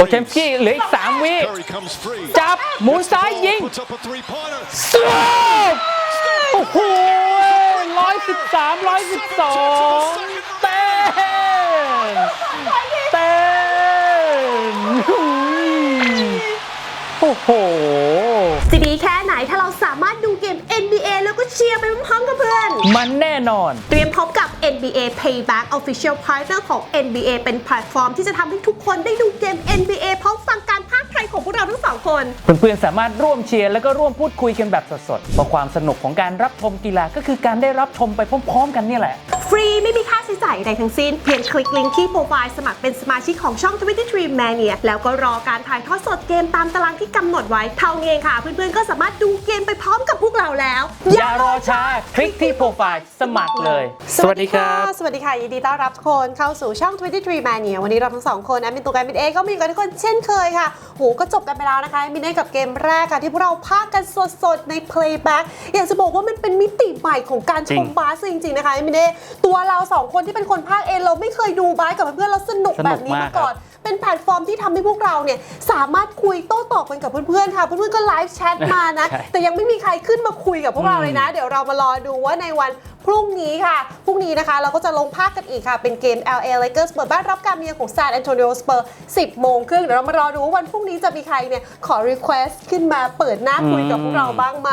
โบเทมสกี้เหลืออีก 3 วิ Curry comes free. จับหมุนซ้ายยิง Puts up a three-pointer. สวบโอ้โหร้อยสิบสามร้อยสิบสองเต้นเต้นโอ้โหจะดีแค่ ไหนถ้าเราสามารถดูเกม NBA แล้วก็เชียร์ไปพร้อมๆกับเพื่อน มันแน่นอน เตรียมพบกับ NBA Payback Official Partner ของ NBA เป็นแพลตฟอร์มที่จะทำให้ทุกคนได้ดูเกม NBA พร้อมฟังการพากย์ไทยของพวกเราทั้งสองคน เพื่อนๆสามารถร่วมเชียร์แล้วก็ร่วมพูดคุยกันแบบสดๆเพราะความสนุกของการรับชมกีฬาก็คือการได้รับชมไปพร้อม ๆ กันเนี่ยแหละ ฟรีไม่มีค่าใช้จ่ายใดทั้งสิ้น เพียงคลิกลิงก์ที่โปรไฟล์สมัครเป็นสมาชิกของช่อง 23 Mania แล้วก็รอการถ่ายทอดสดเกมตามตารางที่กำหนดไว้ เท่านี้เองค่ะ เพื่อนๆ ก็สามารถดูเกมไปพร้อมกับพวกเราแล้ว อย่ารอช้าคลิกที่โปรไฟล์สมัครเลย สวัสดีครับ สวัสดีค่ะ ยินดีต้อนรับทุกคนเข้าสู่ช่อง 23 Mania วันนี้เราทั้งสองคนแอดมินตัวการมินเอก็มีกันทุกคนเช่นเคยค่ะโหก็จบกันไปแล้วนะคะมินเอกับเกมแรกค่ะ ที่พวกเราพากย์กันสดๆใน Playback อยากจะบอกว่ามันเป็นมิติใหม่ของการชจริมงบาสจริงๆนะคะมินเอตัวเราสองคนที่เป็นคนพากย์เองเราไม่เคยดูบาสกับเพื่อนๆเราสนุกสนุกแบบนี้มากมาก่อน เป็นแพลตฟอร์มที่ทำให้พวกเราเนี่ยสามารถคุยโต้ตอบกันกับเพื่อนๆค่ะ เพื่อนๆก็ไลฟ์แชทมานะ ใช่แต่ยังไม่มีใครขึ้นมาคุยกับพวกเราเลยนะ เดี๋ยวเรามารอดูว่าในวัน พรุ่งนี้ค่ะ พรุ่งนี้นะคะ เราก็จะลงภาคกันอีกค่ะ เป็นเกม LA Lakers เปิดบ้านรับการเยือนของ San Antonio Spurs 10 โมงครึ่งเดี๋ยวเรามารอดูว่าวันพรุ่งนี้จะมีใครเนี่ย ขอ request ขึ้นมาเปิดหน้าคุยกับพวกเราบ้างไหม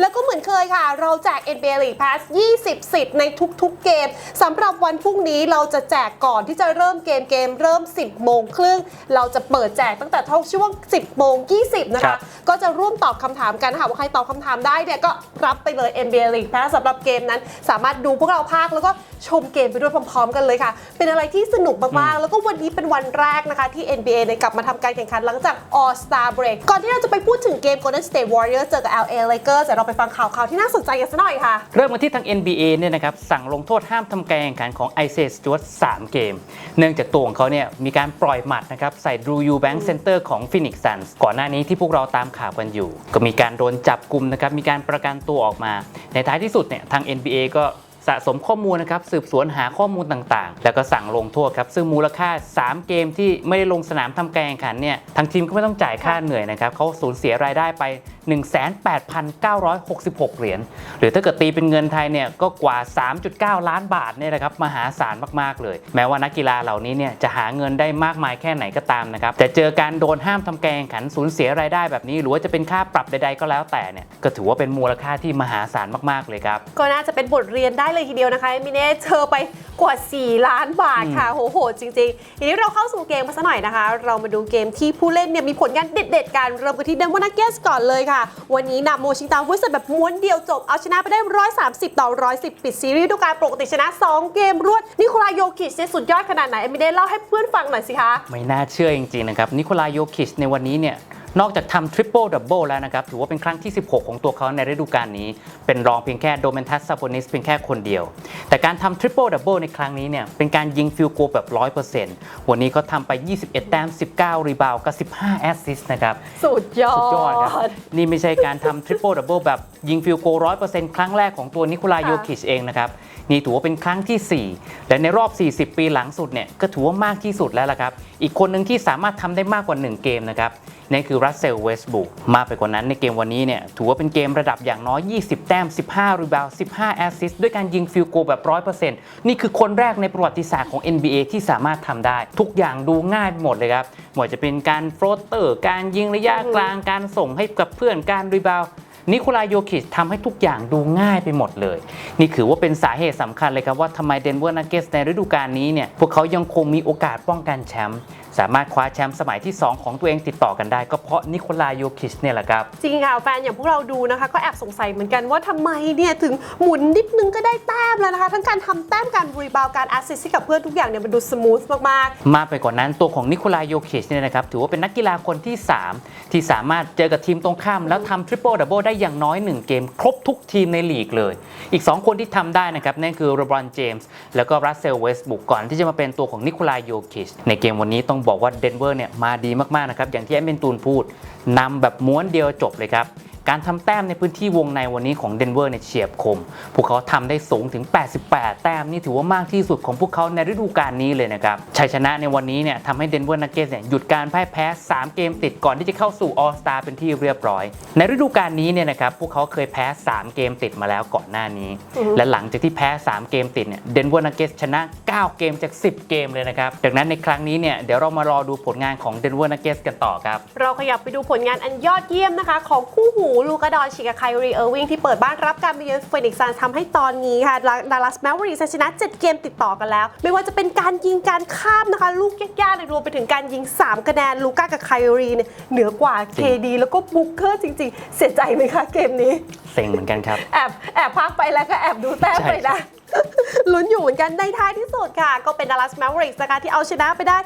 แล้วก็เหมือนเคยค่ะ เราแจก NBA League Pass 20 สิทธิ์ในทุกๆเกมสำหรับวันพรุ่งนี้เราจะแจกก่อนที่จะเริ่มเกมเกมเริ่ม 10 โมงครึ่งเราจะเปิดแจกตั้งแต่เท่าช่วง 10 โมง 20 นะครัคะ บ ก็จะร่วมตอบคำถามกันค่ะว่าใครตอบคำถามได้เนี่ยก็รับไปเลย NBA League Pass สำหรับเกมนั้นสามารถดูพวกเราภาคแล้วก็ชมเกมไปด้วยพร้อม ๆ กันเลยค่ะ เป็นอะไรที่สนุกมากๆ แล้วก็วันนี้เป็นวันแรกนะคะที่ NBA เนี่ยกลับมาทำการแข่งขันหลังจาก All Star Break ก่อนที่เราจะไปพูดถึงเกม Golden State Warriors เจอกับ LA Lakers เดี๋ยวเราไปฟังข่าวๆที่น่าสนใจกันสักหน่อยค่ะ เริ่มกันที่ทาง NBA เนี่ยนะครับสั่งลงโทษห้ามทำการแข่งขันของไอเซสจวด3 เกม เนื่องจากตัวของเขาเนี่ยมีการปล่อยหมัดนะครับใส่ดรูยูแบงค์เซนเตอร์ของฟินิกซ์ซันส์ก่อนหน้านี้ที่พวกเราตามข่าวกันอยู่ ก็มีการโดนจับกลุ่มนะครับมีการประกันตัวออกมา ในท้ายที่สุดเนี่ยทาง NBA ก็か สะสมข้อมูลนะครับสืบสวนหาข้อมูลต่างๆ แล้วก็สั่งลงโทษครับซึ่งมูลค่า 3 เกมที่ไม่ได้ลงสนามทำการแข่งขันเนี่ยทางทีมก็ไม่ต้องจ่ายค่าเหนื่อยนะครับเขาสูญเสียรายได้ไป 18,966 เหรียญหรือถ้าเกิดตีเป็นเงินไทยเนี่ยก็กว่า 3.9 ล้านบาทเนี่ยนะครับมหาศาลมากๆเลย แม้ว่านักกีฬาเหล่านี้เนี่ยจะหาเงินได้มากมายแค่ไหนก็ตามนะครับแต่เจอการโดนห้ามทำการแข่งขันสูญเสียรายได้แบบนี้ หรือว่าจะเป็นค่าปรับใดๆก็แล้วแต่เนี่ยก็ถือว่าเป็นมูลค่าที่มหาศาลมากๆเลยครับก็น่าจะเป็นบทเรียนได้เลยทีเดียวนะคะมิเน่เธอไปกว่า 4 ล้านบาทค่ะโหโหดจริงๆทีนี้เราเข้าสู่เกมมาสักหน่อยนะคะ เรามาดูเกมที่ผู้เล่นเนี่ยมีผลงานเด็ดๆกันเริ่มกันที่เดนเวอร์นักเกสก่อนเลยค่ะ วันนี้นำโมชิงตันวิสแบบม้วนเดียวจบ เอาชนะไปได้ 130 ต่อ 110 ปิดซีรีส์ด้วยการปกติชนะ 2 เกมรวดนิโคลาโยคิชเนี่ยสุดยอดขนาดไหนมิเน่เล่าให้เพื่อนฟังหน่อยสิคะไม่น่าเชื่อจริงๆนะครับนิโคลายโยคิชในวันนี้เนี่ย นอกจากทำทริปเปิลดับเบิลแล้วนะครับ ถือว่าเป็นครั้งที่ 16 ของตัวเขาในฤดูกาลนี้ เป็นรองเพียงแค่โดเมนทัสซาโ o นิสเพียงแค่คนเดียว แต่การทำทริปเปิลดับเบิลในครั้งนี้เนี่ยเป็นการยิงฟิลโกลแบบ 100%วันนี้เขาทำไป 21 แต้ม 19 รีบาวกับ 15 แอสซิสต์นะครับ สุดยอด สุดยอดครับนี่ไม่ใช่การทำทริปเปิลดับเบิลแบบยิงฟิลโกร้อยเปอร์เซ็นต์ครั้งแรกของตัวนิโคลายโยคิชเองนะครับ นี่ถือว่าเป็นครั้งทีสี่ 4 และในรอบ 40 ปีหลังสุดเนี่ยก็ถือว่ามากที่สุดแล้วล่ะครับ อีกคนหนึ่งที่สามารถทำได้มากกว่า 1 เกมนะครับนั่นคือรัสเซลเวสบุกมากไปกว่านั้นในเกมวันนี้เนี่ยถือว่าเป็นเกมระดับอย่างน้อย 20 แต้ม 15 รีบาว15 แอสซิสต์ด้วยการยิงฟิลโกแบบ 100%นี่คือคนแรกในประวัติศาสตร์ของ NBA ที่สามารถทำได้ ทุกอย่างดูง่ายไปหมดเลยครับไม่ว่าจะเป็นการโฟลเตอร์ การยิงระยะกลางการส่งให้กับเพื่อนการรีบาว นิโคลายโยคิชทำให้ทุกอย่างดูง่ายไปหมดเลย นี่คือว่าเป็นสาเหตุสำคัญเลยครับว่าทำไมเดนเวอร์นักเกตในฤดูกาลนี้เนี่ยพวกเขายังคงมีโอกาสป้องกันแชมป์ สามารถคว้าแชมป์สมัยที่ 2 ของตัวเองติดต่อกันได้ ก็เพราะนิโคลายโยคิชเนี่ยแหละครับ จริงค่ะ แฟนอย่างพวกเราดูนะคะ ก็แอบสงสัยเหมือนกันว่าทำไมเนี่ย ถึงหมุนนิดนึงก็ได้แต้มแล้วนะคะ ทั้งการทำแต้มการรีบาวการแอสซิสต์ให้กับเพื่อนทุกอย่างเนี่ยมันดูสมูทมากมากไปกว่านั้นตัวของนิโคลายโยคิชเนี่ยนะครับถือว่าเป็นนักกีฬาคนที่ 3 ที่สามารถเจอกับทีมตรงข้าม แล้วทำทริปเปิลดับเบิลได้อย่างน้อย 1 เกม ครบทุกทีมในลีกเลย อีก 2 คนที่ทำได้นะครับนั่นคือโรบรอนเจมส์แล้วก็รัสเซลเวสบุกก่อนที่จะมาเป็นตัวของนิโคลายโยคิชในเกมวันนี้ต้องบอกว่าเดนเวอร์เนี่ยมาดีมากๆนะครับอย่างที่แอดมินตูนพูดนำแบบม้วนเดียวจบเลยครับ การทำแต้มในพื้นที่วงในวันนี้ของเดนเวอร์เนี่ยเฉียบคม พวกเขาทำได้สูงถึง 88 แต้มนี่ถือว่ามากที่สุดของพวกเขาในฤดูกาลนี้เลยนะครับ ชัยชนะในวันนี้เนี่ยทำให้เดนเวอร์นักเก็ตเนี่ยหยุดการพ่ายแพ้ 3 เกมติดก่อนที่จะเข้าสู่ออสตาเป็นที่เรียบร้อย ในฤดูกาลนี้เนี่ยนะครับพวกเขาเคยแพ้ 3 เกมติดมาแล้วก่อนหน้านี้อือฮึและหลังจากที่แพ้ 3 เกมติดเนี่ยเดนเวอร์นักเก็ตชนะ 9 เกมจาก 10 เกมเลยนะครับดังนั้นในครั้งนี้เนี่ยเดี๋ยวเรามารอดูผลงานของเดนเวอร์นักเก็ตกันต่อครับเราขยับไปดูผลงานอันยอดเยี่ยมนะคะของคู่หูลูกาดอนชิกกับไครีเออร์วิงที่เปิดบ้านรับการมาเยือนฟินิกซ์ซันทำให้ตอนนี้ค่ะดัลลัสแมวรีชนะ 7 เกมติดต่อกันแล้ว ไม่ว่าจะเป็นการยิงการข้ามนะคะ ลูกยากๆเลยรวมไปถึงการยิง 3 คะแนนลูก้ากับไครีเนี่ยเหนือกว่าจริง KD แล้วก็บุ๊กเกอร์จริง ๆ เสียใจไหมคะเกมนี้ เซ็งเหมือนกันครับ แอบแอบพักไปแล้วก็แอบดูแต้มใช่ไปนะ ลุ้นอยู่เหมือนกันในท้ายที่สุดค่ะ ก็เป็น Dallas Mavericks นะคะที่เอาชนะไปได้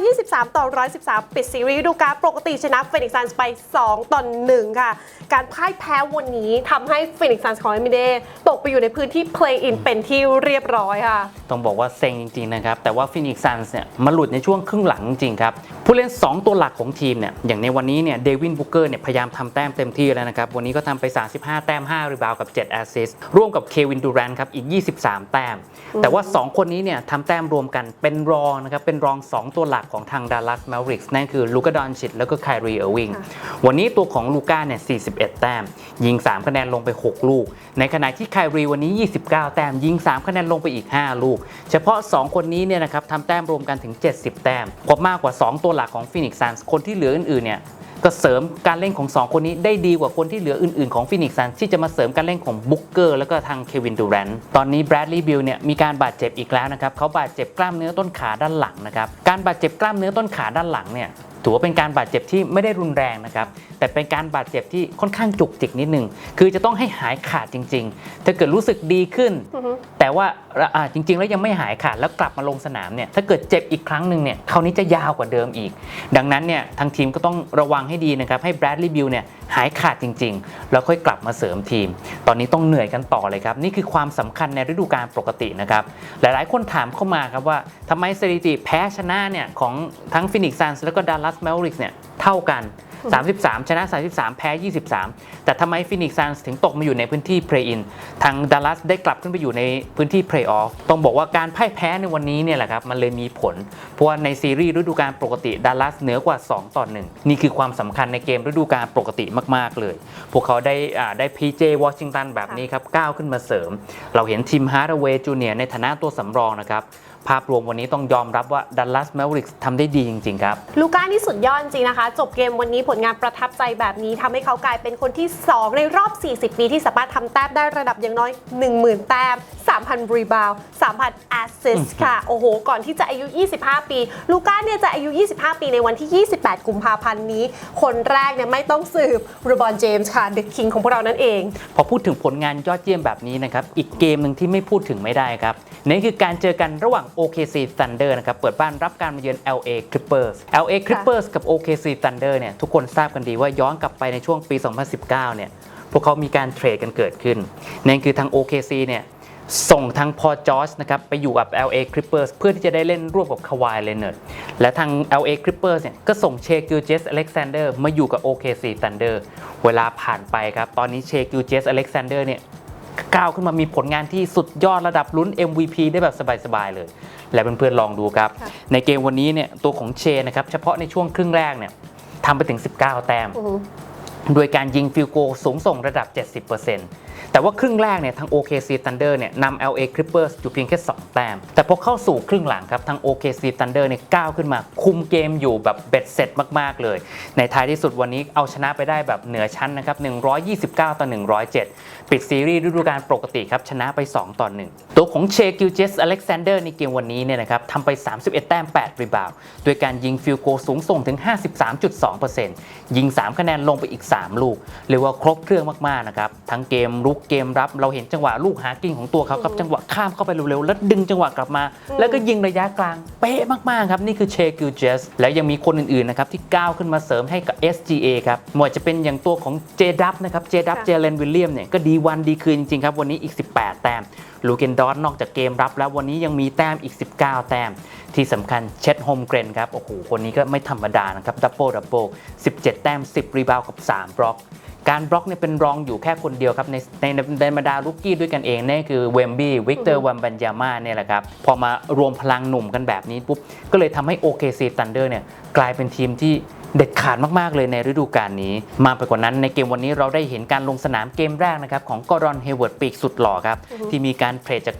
123 ต่อ 113 ปิดซีรีส์ดูกาลปกติชนะ Phoenix Suns ไป 2 ต่อ 1 ค่ะ การพ่ายแพ้วันนี้ทำให้ Phoenix Suns ของ m อ d ตกไปอยู่ในพื้นที่ play in เป็นที่เรียบร้อยค่ะ ต้องบอกว่าเซ็งจริง ๆ นะครับ แต่ว่าฟินิกซันส์เนี่ยมาหลุดในช่วงครึ่งหลังจริงๆครับ ผู้เล่น 2 ตัวหลักของทีมเนี่ยอย่างในวันนี้เนี่ยเดวินบุกเกอร์เนี่ยพยายามทำแต้มเต็มที่แล้วนะครับวันนี้ก็ทำไป 35 แต้ม 5 รีบาวกับ 7 แอสซิสต์ร่วมกับเควินดูแรนครับอีก 23แต้ม แต่ว่า 2 คนนี้เนี่ยทำแต้มรวมกันเป็นรองนะครับ เป็นรอง 2 ตัวหลักของทางดัลลัสแมวริกส์นั่นคือลูกาดอนชิตแล้วก็ไครีเออร์วิงค่ะวันนี้ตัวของลูก้าเนี่ย 41 แต้ม ยิง 3 คะแนนลงไป 6 ลูก ในขณะที่ไครีวันนี้ 29 แต้ม ยิง 3 คะแนนลงไปอีก 5 ลูก เฉพาะ 2 คนนี้เนี่ยนะครับทำแต้มรวมกันถึง 70 แต้มพบมากกว่า 2 ตัวหลักของฟินิกซ์ซันส์คนที่เหลืออื่นๆเนี่ย ก็เสริมการเล่นของ 2 คนนี้ได้ดีกว่าคนที่เหลืออื่นๆของฟินิกซ์ซันที่จะมาเสริมการเล่นของบุ๊กเกอร์แล้วก็ทางเควินดูแรนต์ตอนนี้แบรดลีย์บิลเนี่ยมีการบาดเจ็บอีกแล้วนะครับเขาบาดเจ็บกล้ามเนื้อต้นขาด้านหลังนะครับการบาดเจ็บกล้ามเนื้อต้นขาด้านหลังเนี่ย ถือว่าเป็นการบาดเจ็บที่ไม่ได้รุนแรงนะครับ แต่เป็นการบาดเจ็บที่ค่อนข้างจุกจิกนิดนึง คือจะต้องให้หายขาดจริง ๆ ถ้าเกิดรู้สึกดีขึ้นอือฮึแต่ว่าอ่าจริง ๆ แล้วยังไม่หายขาดแล้วกลับมาลงสนามเนี่ย ถ้าเกิดเจ็บอีกครั้งหนึ่งเนี่ย คราวนี้จะยาวกว่าเดิมอีก ดังนั้นเนี่ยทางทีมก็ต้องระวังให้ดีนะครับ ให้แบรดลีย์บิลเนี่ย หายขาดจริง ๆ แล้วค่อยกลับมาเสริมทีม ตอนนี้ต้องเหนื่อยกันต่อเลยครับ นี่คือความสำคัญในฤดูกาลปกตินะครับ หลายๆ คนถามเข้ามาครับว่าทำไมสถิติแพ้ชนะเนี่ยของทั้งฟินิกซ์ซันส์แล้วก็ดัลลัสแมวริกส์เนี่ยเท่ากัน 33 ชนะ 33 แพ้ 23 แต่ทำไมฟินิกซ์ซันส์ถึงตกมาอยู่ในพื้นที่เพลย์อินทางดัลลัสได้กลับขึ้นไปอยู่ในพื้นที่เพลย์ออฟต้องบอกว่าการพ่ายแพ้ในวันนี้เนี่ยแหละครับ มันเลยมีผล เพราะว่าในซีรีส์ฤดูกาลปกติดัลลัสเหนือกว่า 2 ต่อ 1 นี่คือความสำคัญในเกมฤดูกาลปกติมาก ๆ เลย พวกเขาได้ได้พีเจวอชิงตันแบบนี้ครับก้าวขึ้นมาเสริม เราเห็นทีมฮาร์ดเวย์จูเนียในฐานะตัวสำรองนะครับ ภาพรวมวันนี้ต้องยอมรับว่าดัลลัสแมวริกส์ทำได้ดีจริง ๆ ครับ ลูก้านี่สุดยอดจริงนะคะ จบเกมวันนี้ผลงานประทับใจแบบนี้ทำให้เขากลายเป็นคนที่ 2 ในรอบ 40 ปีที่สามารถทำแต้มได้ระดับอย่างน้อย 10,000 แต้ม 3,000 รีบาว3,000แอสซิสต์ค่ะ โอ้โห ก่อนที่จะอายุ 25 ปี ลูก้าเนี่ยจะอายุ 25 ปีในวันที่ 28 กุมภาพันธ์นี้ คนแรกเนี่ยไม่ต้องสืบรูบอนเจมส์ค่ะเดอะคิงของพวกเรานั่นเอง พอพูดถึงผลงานยอดเยี่ยมแบบนี้นะครับ อีกเกมหนึ่งที่ไม่พูดถึงไม่ได้ครับนั่นคือการเจอกันระหว่าง OKC Thunder นะครับ เปิดบ้านรับการมาเยือน LA Clippers LA Clippers กับ OKC Thunder เนี่ย ทุกคนทราบกันดีว่าย้อนกลับไปในช่วงปี 2019 เนี่ย พวกเขามีการเทรดกันเกิดขึ้นนั่นคือทาง OKC เนี่ยส่งทางพอจอร์จนะครับไปอยู่กับ LA Clippers เพื่อที่จะได้เล่นร่วมกับคาวายเลเนอร์และทาง LA Clippers เนี่ยก็ส่งเชกิลเจสอเล็กซานเดอร์มาอยู่กับ OKC Thunder เวลาผ่านไปครับ ตอนนี้เชกิลเจสอเล็กซานเดอร์เนี่ย ก้าวขึ้นมามีผลงานที่สุดยอดระดับลุ้น MVP ได้แบบสบายๆเลย และเพื่อนๆลองดูครับค่ะในเกมวันนี้เนี่ยตัวของเชนะครับเฉพาะในช่วงครึ่งแรกเนี่ยทำไปถึง 19 แต้มอือฮึโดยการยิงฟิลโกลสูงส่งระดับ 70%แต่ว่าครึ่งแรกเนี่ยทาง OKC Thunder เนี่ยนำ LA Clippers อยู่เพียงแค่ 2 แต้ม แต่พอเข้าสู่ครึ่งหลังครับทาง OKC Thunder เนี่ยก้าวขึ้นมาคุมเกมอยู่แบบเบ็ดเสร็จมากๆเลย ในท้ายที่สุดวันนี้เอาชนะไปได้แบบเหนือชั้นนะครับ 129 ต่อ 107 ปิดซีรีส์ฤดูกาลปกติครับชนะไป 2 ต่อ 1 ตัวของเชกิลเจสอเล็กซานเดอร์ในเกมวันนี้เนี่ยนะครับทำไป 31 แต้ม 8 รีบาวด์โดยการยิงฟิลโกลสูงส่งถึง 53.2%ยิง 3 คะแนนลงไปอีก 3 ลูก เรียกว่าครบเครื่องมาก ๆ นะครับ ทั้งเกมรุกเกมรับเราเห็นจังหวะลูกหากินของตัวเขาครับจังหวะข้ามเข้าไปเร็วๆ แล้วดึงจังหวะกลับมา แล้วก็ยิงระยะกลางเป๊ะมากๆครับนี่คือเชกิลเจสแล้วยังมีคนอื่นๆนะครับที่ก้าวขึ้นมาเสริมให้กับ SGA ครับไม่ว่าจะเป็นอย่างตัวของเจดับนะครับเจดับค่ะเจเลนวิลเลียมเนี่ยก็ดีีวันดีคืนจริงๆครับ วันนี้อีก 18 แต้มลูเกนดอนนอกจากเกมรับแล้ววันนี้ยังมีแต้มอีก 19 แต้ม ที่สำคัญเช็ดโฮมเกรนครับ โอ้โห คนนี้ก็ไม่ธรรมดานะครับ ดับเบิลดับเบิล17 แต้ม 10 รีบาวกับ 3 บล็อก การบล็อกเนี่ยเป็นรองอยู่แค่คนเดียวครับ ในในในบรรดาลูกกี้ด้วยกันเองนั่นคือเวมบี้วิกเตอร์วันบัญญามาเนี่ยแหละครับ พอมารวมพลังหนุ่มกันแบบนี้ปุ๊บก็เลยทำให้ OKC Thunder เนี่ยกลายเป็นทีมที่ เด็ดขาดมาก ๆ เลยในฤดูกาลนี้ มากไปกว่านั้นในเกมวันนี้เราได้เห็นการลงสนามเกมแรกนะครับของกอรอนเฮเวิร์ดปีกสุดหล่อครับ ที่มีการเทรดจาก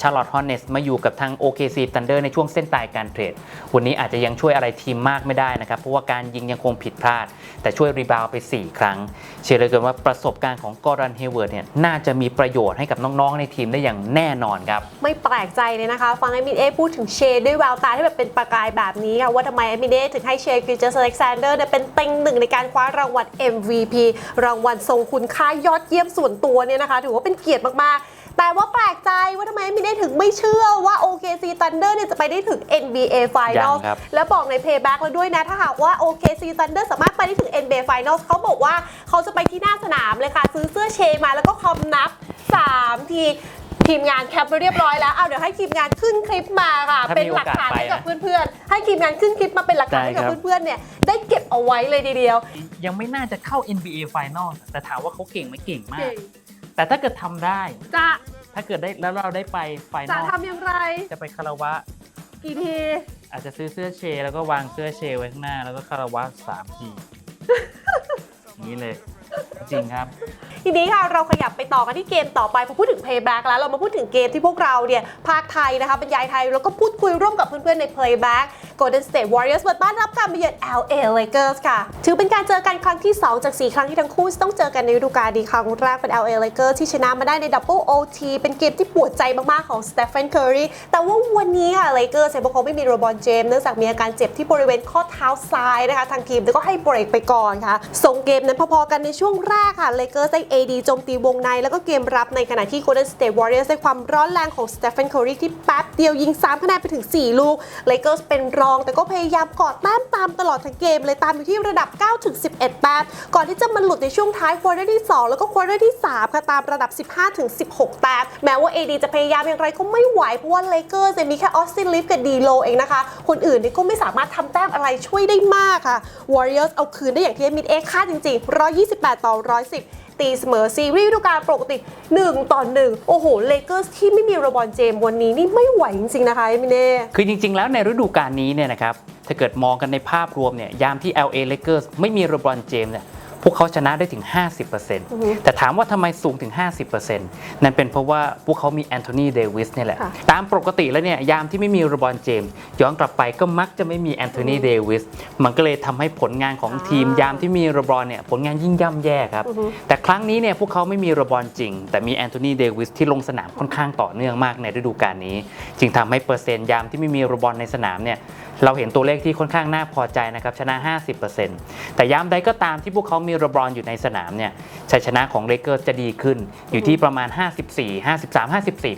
ชาร์ลอตฮอนเนสมาอยู่กับทาง OKC Thunder ในช่วงเส้นตายการเทรด วันนี้อาจจะยังช่วยอะไรทีมมากไม่ได้นะครับ เพราะว่าการยิงยังคงผิดพลาด แต่ช่วยรีบาวด์ไป 4 ครั้ง เชื่อเลยเกินว่าประสบการณ์ของกอรันเฮเวิร์ดเนี่ยน่าจะมีประโยชน์ให้กับน้องๆในทีมได้อย่างแน่นอนครับไม่แปลกใจเลยนะคะ ฟังไอมินเอพูดถึงเชด้วยแววตาที่แบบเป็นประกายแบบนี้ค่ะว่าทำไมไอมินเอถึงให้เชกิจเจสอเล็กซานเดอร์เนี่ยเป็นเต็งหนึ่งในการคว้ารางวัล MVP รางวัลทรงคุณค่ายอดเยี่ยมส่วนตัวเนี่ยนะคะ ถือว่าเป็นเกียรติมากๆแต่ว่าแปลกใจว่าทำไมไอมินเอถึงไม่เชื่อว่า OKC Thunder เนี่ยจะไปได้ถึง NBA ยั Final งครับแล้วบอกใน Payback แล้วด้วยนะ ถ้าหากว่า OKC Thunder สามารถไปได้ถึง NBA Finals เขาบอกว่าเขาจะไปที่หน้าสนามเลยค่ะ ซื้อเสื้อเชมาแล้วก็คอมนับ 3 ที ทีมงานแคปไปเรียบร้อยแล้วเอาเดี๋ยวให้ทีมงานขึ้นคลิปมาค่ะ ถ้ามีเป็นหลักฐานให้กับโอกาสไปนะ เพื่อนๆ ให้ทีมงานขึ้นคลิปมาเป็นหลักฐานให้กับได้ครับ เพื่อนๆเนี่ยได้เก็บเอาไว้เลยทีเดียวยังไม่น่าจะเข้า NBA Final แต่ถามว่าเขาเก่งไหมเก่งมาก แต่ถ้าเกิดทำได้ จะถ้าเกิดได้แล้วเราได้ไปไฟนจะอลทำอย่างไร จะไปคาราวะ กี่ที อาจจะซื้อเสื้อเชแล้วก็วางเสื้อเชไว้ข้างหน้า แล้วก็คาราวะสามที อย่างนี้เลย จริงครับ ทีนี้ค่ะเราขยับไปต่อกันที่เกมต่อไปพอพูดถึง Playback แล้วเรามาพูดถึงเกมที่พวกเราเนี่ยภาคไทยนะคะบรรยายไทย แล้วก็พูดคุยร่วมกับเพื่อนๆใน Playback Golden State Warriors เปิดบ้านรับการมาเยือน LA Lakers ค่ะ ถือเป็นการเจอกันครั้งที่ 2 จาก 4 ครั้งที่ทั้งคู่ต้องเจอกันในฤดูกาลนี้ครั้งแรกเป็น LA Lakers ที่ชนะมาได้ใน Double OT เป็นเกมที่ปวดใจมากๆของ Stephen Curry แต่ว่าวันนี้ค่ะ Lakers เนี่ยพวกเขาไม่มีโรบอนเจมส์เนื่องจากมีอาการเจ็บที่บริเวณข้อเท้าซ้ายนะคะทางทีมก็ให้เบรกไปก่อนค่ะส่งเกมนั้นพอๆกันในช่วงวงแรกค่ะ Lakers ได้ AD โจมตีวงใน แล้วก็เกมรับในขณะที่ Golden State Warriors ได้ความร้อนแรงของ Stephen Curry ที่แป๊บเดียวยิง 3 คะแนนไปถึง 4 ลูก Lakers เป็นรอง แต่ก็พยายามกอดแต้มตามตลอดทั้งเกม เลยตามอยู่ที่ระดับ 9 ถึง 11 แต้มก่อนที่จะมาหลุดในช่วงท้ายควอเตอร์ที่ 2 แล้วก็ควอเตอร์ที่ 3 ค่ะตามระดับ 15 ถึง 16 แต้มแม้ว่า AD จะพยายามอย่างไรก็ไม่ไหว เพราะว่า Lakers เนี่ยมีแค่ออสตินลิฟกับดีโลเองนะคะ คนอื่นนี่ก็ไม่สามารถทำแต้มอะไรช่วยได้มากค่ะ Warriors เอาคืนได้อย่างที่มิดเอคาดจริงๆ128 8 ต่อ 110 ตีเสมอซีรีส์ฤดูกาลปกติ 1 ต่อ 1 โอ้โห เลเกอร์สที่ไม่มีโรบอนเจมวันนี้นี่ไม่ไหวจริง ๆ นะคะเอมิเน่คือจริง ๆ แล้วในฤดูกาลนี้เนี่ยนะครับถ้าเกิดมองกันในภาพรวมเนี่ยยามที่ LA Lakers ไม่มีโรบอนเจมเนี่ย พวกเขาชนะได้ถึง 50%แต่ถามว่าทำไมสูงถึง 50%นั่นเป็นเพราะว่าพวกเขามีแอนโทนีเดวิสเนี่ยแหละค่ะตามปกติแล้วเนี่ยยามที่ไม่มีโรบรอนเจมส์ย้อนกลับไปก็มักจะไม่มีแอนโทนีเดวิสมันก็เลยทำให้ผลงานของทีมอ่ายยามที่มีโรบรอนเนี่ยผลงานยิ่งย่ำแย่ครับ แต่ครั้งนี้เนี่ยพวกเขาไม่มีโรบรอนจริง แต่มีแอนโทนีเดวิสที่ลงสนามค่อนข้างต่อเนื่องมากในฤดูกาลนี้ จึงทำให้เปอร์เซ็นต์ยามที่ไม่มีโรบรอนในสนามเนี่ย เราเห็นตัวเลขที่ค่อนข้างน่าพอใจนะครับชนะ 50%แต่ย้ำใดก็ตามที่พวกเขามีโรบรอนอยู่ในสนามเนี่ยชัยชนะของเลเกอร์จะดีขึ้นอยู่ที่ประมาณ 54 53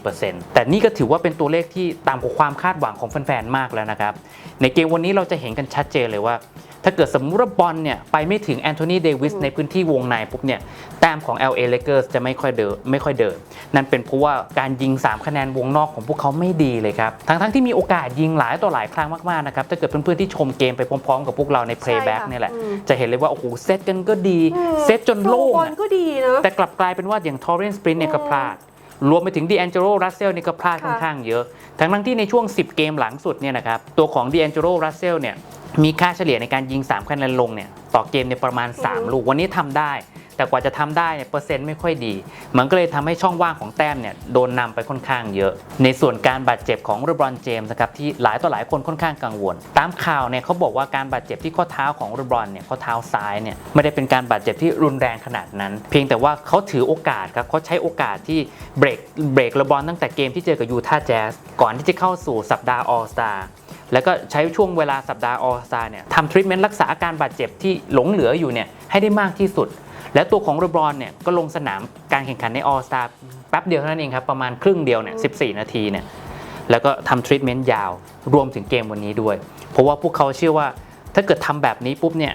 54%แต่นี่ก็ถือว่าเป็นตัวเลขที่ตามกว่าความคาดหวังของแฟนๆมากแล้วนะครับในเกมวันนี้เราจะเห็นกันชัดเจนเลยว่า ถ้าเกิดสมมุติว่าบอลเนี่ยไปไม่ถึงแอนโทนีเดวิสในพื้นที่วงในปุ๊บเนี่ยแต้มของ LA Lakers จะไม่ค่อยเดินไม่ค่อยเดิน นั่นเป็นเพราะว่าการยิง 3 คะแนนวงนอกของพวกเขาไม่ดีเลยครับทั้งๆที่มีโอกาสยิงหลายต่อหลายครั้งมากๆนะครับถ้าเกิดเพื่อนๆที่ชมเกมไปพร้อมๆ กับพวกเราใน playback ใช่ค่ะเนี่ยแหละอืมจะเห็นเลยว่าโอ้โหเซตกันก็ดีเซตจนโล่งบอลอะก็ดีนะแต่กลับกลายเป็นว่าอย่างทอร์เรนสปรินเนี่ยก็พลาด รวมไปถึงดีแองเจโรรัสเซลนี่ก็พลาดค่ะค่อนข้างเยอะ ทั้งทั้งๆที่ในช่วง 10 เกมหลังสุดเนี่ยนะครับตัวของดีแองเจโรรัสเซลเนี่ยมีค่าเฉลี่ยในการยิง 3 คะแนนลงเนี่ยต่อเกมเนี่ยประมาณ 3 ลูกวันนี้ทำได้ แต่กว่าจะทำได้เนี่ยเปอร์เซ็นต์ไม่ค่อยดี มันก็เลยทำให้ช่องว่างของแต้มเนี่ยโดนนำไปค่อนข้างเยอะ ในส่วนการบาดเจ็บของเรบรอนเจมส์นะครับที่หลายต่อหลายคนค่อนข้างกังวล ตามข่าวเนี่ยเขาบอกว่าการบาดเจ็บที่ข้อเท้าของเรบรอนเนี่ยข้อเท้าซ้ายเนี่ยไม่ได้เป็นการบาดเจ็บที่รุนแรงขนาดนั้น เพียงแต่ว่าเขาถือโอกาสครับเขาใช้โอกาสที่เบรกเบรกเรบรอนตั้งแต่เกมที่เจอกับยูทาห์แจ๊สก่อนที่จะเข้าสู่สัปดาห์ออสตาแล้วก็ใช้ช่วงเวลาสัปดาห์ออสตาเนี่ยทำทรีทเมนต์รักษาอาการบาดเจ็บที่หลงเหลืออยู่เนี่ยให้ได้มากที่สุด และตัวของเรบรอนเนี่ยก็ลงสนามการแข่งขันในออสตาแป๊บเดียวเท่านั้นเองครับ ประมาณครึ่งเดียวเนี่ย14นาทีเนี่ยแล้วก็ทำทรีทเมนต์ยาวรวมถึงเกมวันนี้ด้วย เพราะว่าพวกเขาเชื่อว่าถ้าเกิดทำแบบนี้ปุ๊บเนี่ย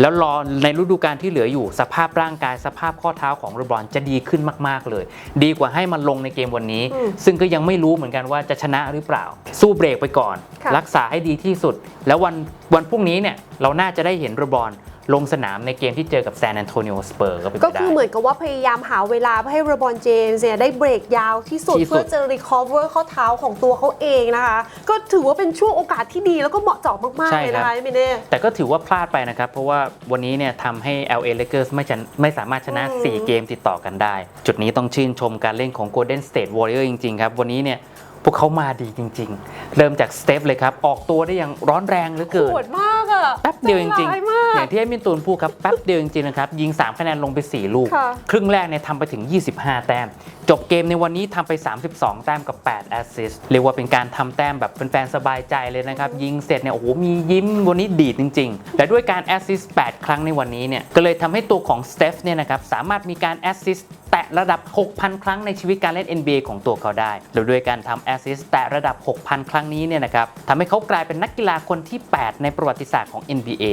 แล้วรอในฤดูกาลที่เหลืออยู่สภาพร่างกายสภาพข้อเท้าของเรบรอนจะดีขึ้นมาก ๆ เลย ดีกว่าให้มันลงในเกมวันนี้อืมซึ่งก็ยังไม่รู้เหมือนกันว่าจะชนะหรือเปล่า สู้เบรกไปก่อนค่ะรักษาให้ดีที่สุด แล้ววันวันพรุ่งนี้เนี่ยเราน่าจะได้เห็นเรบรอน ลงสนามในเกมที่เจอกับแซน a อนโทนิโอสเปอร์ก็เป็นก็ไปได้คือเหมือนกับว่าพยายามหาเวลาเพื่อให้เรบอนเจมส์เนี่ยได้เบรกยาวที่สุดที่สุด เพื่อจะรีคอเวอร์ข้อเท้าของตัวเขาเองนะคะ ก็ถือว่าเป็นช่วงโอกาสที่ดีแล้วก็เหมาะเจาะมากๆเลยนะคะไม่แน่ แต่ก็ถือว่าพลาดไปนะครับ เพราะว่าวันนี้เนี่ยทำให้ LA Lakers ไม่ชนะไม่สามารถชนะ อืม 4 เกมติดต่อกันได้ จุดนี้ต้องชื่นชมการเล่นของ Golden State Warrior จริง ๆ ครับ วันนี้เนี่ยพวกเขามาดีจริง ๆ เริ่มจากสเตฟเลยครับ ออกตัวได้อย่างร้อนแรงเหลือเกิน โหดมากอะ แป๊บเดียวจริงใจายมาๆอกย่างที่ให้มินตูนพูดครับแป๊บเดียวจริงๆนะครับยิง 3 คะแนนลงไป 4 ลูกค่ะครึ่งแรกเนี่ยทำไปถึง 25 แต้ม จบเกมในวันนี้ทำไป 32 แต้มกับ 8 แอสซิสต์เรียกว่าเป็นการทำแต้มแบบแฟนๆสบายใจเลยนะครับ ยิงเสร็จเนี่ยโอ้โหมียิ้มวันนี้ดีดจริงๆ และด้วยการแอสซิสต์8ครั้งในวันนี้เนี่ยก็เลยทำให้ตัวของสเตฟเนี่ยนะครับสามารถมีการแอสซิสต์แตะระดับ 6,000 ครั้งในชีวิตการเล่น NBA ของตัวเขาได้โดยด้วยการทำแอสซิสต์แตะระดับ 6,000 ครั้งนี้เนี่ยนะครับทำให้เขากลายเป็นนักกีฬาคนที่ 8 ในประวัติศาสตร์ของ NBA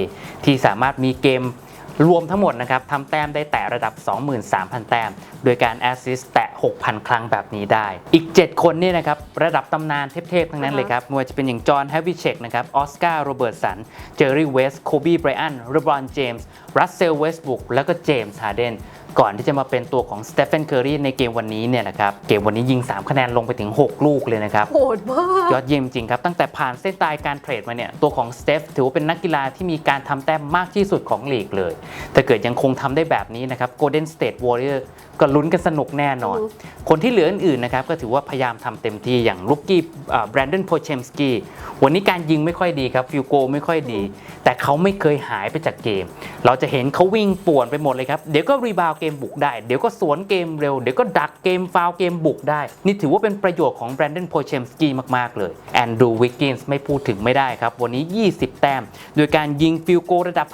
ที่สามารถมีเกมรวมทั้งหมดนะครับทำแต้มได้แตะระดับ 23,000 แต้ม โดยการแอสซิสต์แตะ 6,000 ครั้งแบบนี้ได้ อีก 7 คนเนี่ยนะครับ ระดับตำนานเทพๆ ทั้งนั้นเลยครับไม่ว่าจะเป็นอย่างจอห์นแฮวิเชกนะครับ ออสการ์ โรเบิร์ตสัน เจอร์รี่ เวสต์ โคบีไบรอันเรบรอน เจมส์ รัสเซล เวสต์บุก แล้วก็เจมส์ ฮาร์เดน ก่อนที่จะมาเป็นตัวของสเตฟ a นเคอรีในเกมวันนี้เนี่ยนะครับเกมวันนี้ยิง 3 คะแนนลงไปถึง 6 ลูกเลยนะครับโหดมากยอดเยี่ยมจริงครับ ตั้งแต่ผ่านเส้นตายการเทรดมาเนี่ยตัวของสเตฟถือว่าเป็นนักกีฬาที่มีการทำแต้มมากที่สุดของลีกเลย ถ้าเกิดยังคงทำได้แบบนี้นะครับ Golden State Warrior ก็ลุ้นกันสนุกแน่นอนอือคนที่เหลืออื่นๆนะครับก็ถือว่าพยายามทำเต็มที่อย่างลูกกี้แบรนดอนโพเชมสกี้วันนี้การยิงไม่ค่อยดีครับฟิลโกไม่ค่อยดี แต่เขาไม่เคยหายไปจากเกม เราจะเห็นเขาวิ่งป่วนไปหมดเลยครับ เดี๋ยวก็รีบาวเกมบุกได้ เดี๋ยวก็สวนเกมเร็ว เดี๋ยวก็ดักเกมฟาวเกมบุกได้ นี่ถือว่าเป็นประโยชน์ของแบรนดอนโพเชมสกี้มากๆเลยแอนดรูวิกกินส์ไม่พูดถึงไม่ได้ครับวันนี้ 20 แต้ม โดยการยิงฟิลโกระดับ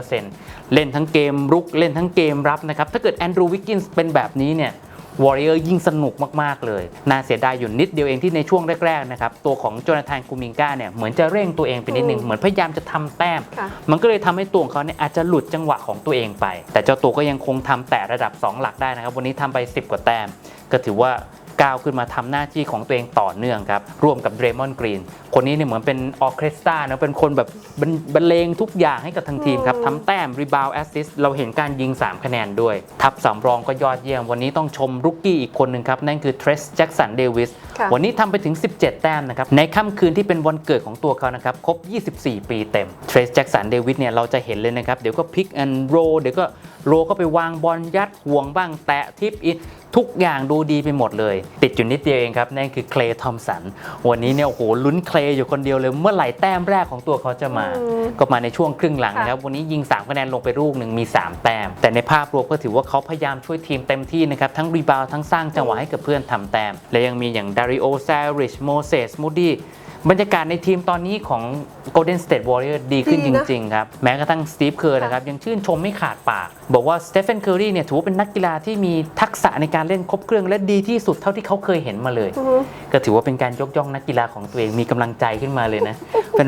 57%เล่นทั้งเกมรุกเล่นทั้งเกมรับนะครับถ้าเกิดแอนดรูวิกกินส์เป็นแบบนี้เนี่ยวอริเออร์ยิ่งสนุกมาก ๆ เลย น่าเสียดายอยู่นิดเดียวเองที่ในช่วงแรก ๆ นะครับ ตัวของโจนาธานกูมิงกาเนี่ย เหมือนจะเร่งตัวเองไปนิดนึงอืมเหมือนพยายามจะทำแต้มค่ะมันก็เลยทำให้ตัวของเขาเนี่ยอาจจะหลุดจังหวะของตัวเองไป แต่เจ้าตัวก็ยังคงทำแต่ระดับ 2 หลักได้นะครับ วันนี้ทำไป 10 กว่าแต้ม ก็ถือว่า ก้าวขึ้นมาทำหน้าที่ของตัวเองต่อเนื่องครับ ร่วมกับเดรมอนกรีนคนนี้เนี่ยเหมือนเป็นออร์เคสตรานะเป็นคนแบบบรรบรรเลงทุกอย่างให้กับทั้งทีมครับอืมทำแต้มรีบาวแอสซิสเราเห็นการยิง 3 คะแนนด้วย ทัพสำรองก็ยอดเยี่ยม วันนี้ต้องชมรุกกี้อีกคนหนึ่งครับ นั่นคือเทรสแจ็กสันเดวิสค่ะวันนี้ทำไปถึง 17 แต้มนะครับ ในค่ำคืนที่เป็นวันเกิดของตัวเขานะครับ ครบ 24 ปีเต็มเทรสแจ็กสันเดวิสเนี่ยเราจะเห็นเลยนะครับ เดี๋ยวก็พิกแอนโรเดี๋ยวก็โรก็ไปวางบอลยัดห่วงบ้างแตะทิปอิน ทุกอย่างดูดีไปหมดเลย ติดอยู่นิดเดียวเองครับ นั่นคือเคลย์ทอมสัน วันนี้เนี่ยโอ้โหลุ้นเคลย์อยู่คนเดียวเลย เมื่อไหร่แต้มแรกของตัวเขาจะมาอืมก็มาในช่วงครึ่งหลังค่ะนะครับ วันนี้ยิง 3 คะแนนลงไปลูกหนึ่งมี 3 แต้ม แต่ในภาพรวมก็ถือว่าเขาพยายามช่วยทีมเต็มที่นะครับ ทั้งรีบาวด์ทั้งสร้างจังหวะให้กับเพื่อนทำแต้ม และยังมีอย่างดาริโอซาริชโมเสสมูดี้ บรรยากาศในทีมตอนนี้ของ Golden State Warrior ดีขึ้นดีจนะ ริง ๆ ครับ แม้กระทั่งสตีฟเคอร์นะครับ ยังชื่นชมไม่ขาดปาก บอกว่าสเตฟ a นเคอรีเนี่ยถือว่าเป็นนักกีฬาที่มีทักษะในการเล่นครบเครื่องและดีที่สุดเท่าที่เขาเคยเห็นมาเลย อือฮึ ก็ถือว่าเป็นการยกย่องนักกีฬาของตัวเองมีกำลังใจขึ้นมาเลยนะ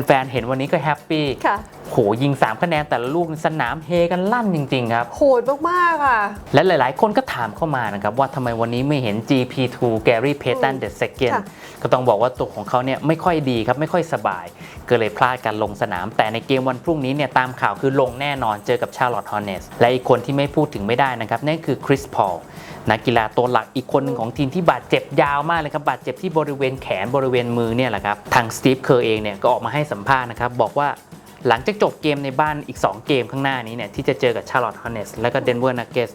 แฟนๆเห็นวันนี้ก็แฮปปี้ค่ะ โหยิง 3 คะแนนแต่ละลูกสนามเฮกันลั่นจริง ๆ ครับ โหดมากๆค่ะ และหลายๆ คนก็ถามเข้ามานะครับ ว่าทำไมวันนี้ไม่เห็น GP2 Gary Payton the second ค่ะ ก็ต้องบอกว่าตัวของเขาเนี่ยไม่ค่อยดีครับไม่ค่อยสบาย ก็เลยพลาดการลงสนาม แต่ในเกมวันพรุ่งนี้เนี่ยตามข่าวคือลงแน่นอนเจอกับชาร์ลอตฮอนเนสและอีกคนที่ไม่พูดถึงไม่ได้นะครับนั่นคือคริสพอลนักกีฬาตัวหลักอีกคนหนึ่งของทีมที่บาดเจ็บยาวมากเลยครับบาดเจ็บที่บริเวณแขนบริเวณมือเนี่ยแหละครับทางสตีฟเคอร์เองเนี่ยก็ออกมาให้สัมภาษณ์นะครับบอกว่า หลังจากจบเกมในบ้านอีก 2 เกมข้างหน้านี้เนี่ยที่จะเจอกับ Charlotte Hornets และก็ Denver Nuggets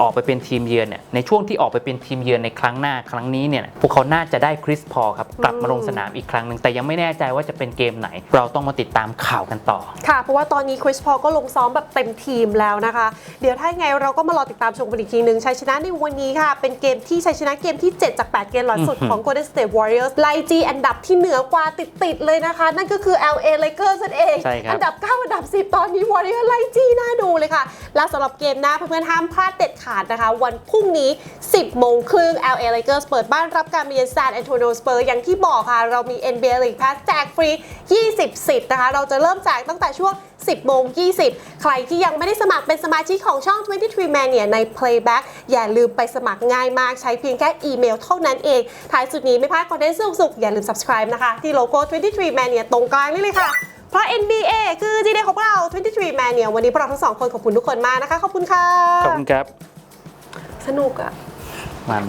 ออกไปเป็นทีมเยือนเนี่ยในช่วงที่ออกไปเป็นทีมเยือนในครั้งหน้าครั้งนี้เนี่ยพวกเขาน่าจะได้คริสพอลครับกลับมาลงสนามอีกครั้งหนึ่งแต่ยังไม่แน่ใจว่าจะเป็นเกมไหน เราต้องมาติดตามข่าวกันต่อ ค่ะ เพราะว่าตอนนี้คริสพอลก็ลงซ้อมแบบเต็มทีมแล้วนะคะ เดี๋ยวถ้ายังไงเราก็มารอติดตามชมกันอีกทีหนึ่งชัยชนะในวันนี้ค่ะ เป็นเกมที่ชัยชนะเกมที่ 7 จาก 8 เกมหลังสุดของ Golden State Warriors ไล่จีอันดับที่เหนือกว่าติดๆเลยนะคะ นั่นก็คือ LA Lakers นั่นเองใช่ครับ อันดับ 9 อันดับ 10 ตอนนี้ Warriors ไล่จี้น่าดูเลยค่ะ และสำหรับเกมหน้าเพื่อนๆห้ามพลาดเด็ดขาดนะคะ วันพรุ่งนี้ 10 โมงครึ่ง LA Lakers เปิดบ้านรับการเยือน San Antonio Spurs อย่างที่บอกค่ะ เรามี NBA League Pass แจกฟรี 20 สิทธิ์นะคะ เราจะเริ่มแจกตั้งแต่ช่วง 10 โมง 20 ใครที่ยังไม่ได้สมัครเป็นสมาชิกของช่อง 23 Mania ใน Playback อย่าลืมไปสมัครง่ายมาก ใช้เพียงแค่อีเมลเท่านั้นเอง ท้ายสุดนี้ไม่พลาดคอนเทนต์สุกๆอย่าลืม subscribe นะคะ ที่โลโก้ 23 Mania ตรงกลางนี่เลยค่ะ เพราะ NBA คือ G Day ของพวกเรา 23 Man เนี่ยวันนี้พวกเราทั้งสองคนขอบคุณทุกคนมากนะคะ ขอบคุณค่ะ ขอบคุณครับ สนุกอะมัน